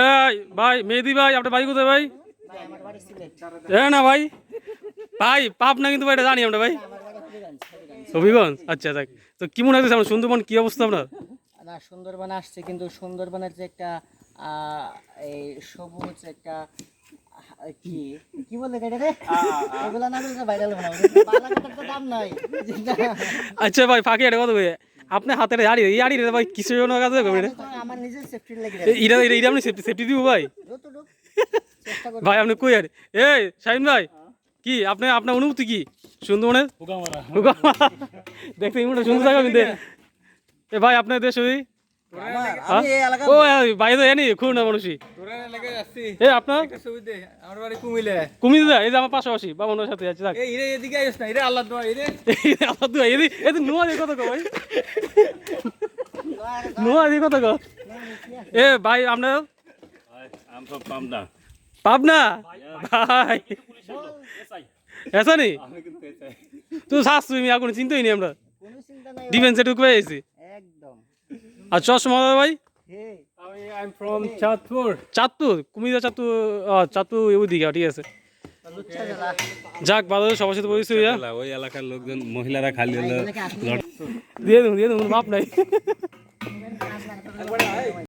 এই ভাই মেহেদি ভাই আপনার বাড়ি কোথায় ভাই? এ না ভাই ভাই পাপ না কিন্তু ভাই এটা জানি আমরা ভাই। হবিগঞ্জ? আচ্ছা দেখ তো কি মনে হচ্ছে আমার সুন্দরবন কি অবস্থা আপনার? না সুন্দরবন আসছে কিন্তু সুন্দরবনের যে একটা এই সবুজ একটা কি কি বলে রে? ওগুলা না বললে ভাইরাল বানাবো দাম নাই। আচ্ছা ভাই ফাঁকি এটা কথা ভাই আপনি হাতের এই রে ভাই কিসের জন্য এটা এটা আপনি সেফটি সেফটি দিব ভাই? ভাই আপনি কই আর? এই শাহিন ভাই কি আপনি আপনার অনুভূতি কি? সুন্দরবনের দেখতে ইমোটা সুন্দর জায়গা কিন্তু এ ভাই আপনার দেশ ওই ও ভাই তো এনি খুলনা মানুষই। এ আপনার? সুবিধে কুমিলে কুমিল্লা। এই যে আমার পাশাপাশি বাবনের সাথে আছে যাক এদিকে আইস না এরে আল্লাহ দোয়া এরে এই আল্লাহ দুয়া এই এই নোয়া দিয়ে কথা কো ভাই। নোয়া দিয়ে কথা কো এ ভাই আপনার? from পাবনা? ভাই। এসা নি তুই শ্বাস তুমি এখন চিন্তাই নি আমরা কোনো চিন্তা নাই ডিফেন্সে ঢুকে পেয়েছি একদম। আর চশমা ভাই। হে। আমি ফ্রম চাঁদপুর চাঁদপুর কুমিল্লা চাঁদপুর চাঁদপুর ওইদিকে ঠিক আছে। যাক ভালো সবার সাথে পরিচয় হইয়া। ওই এলাকার লোকজন মহিলারা খালি হলো। দিয়ে দেবো দিয়ে দেবো মাপ নাই। más larga.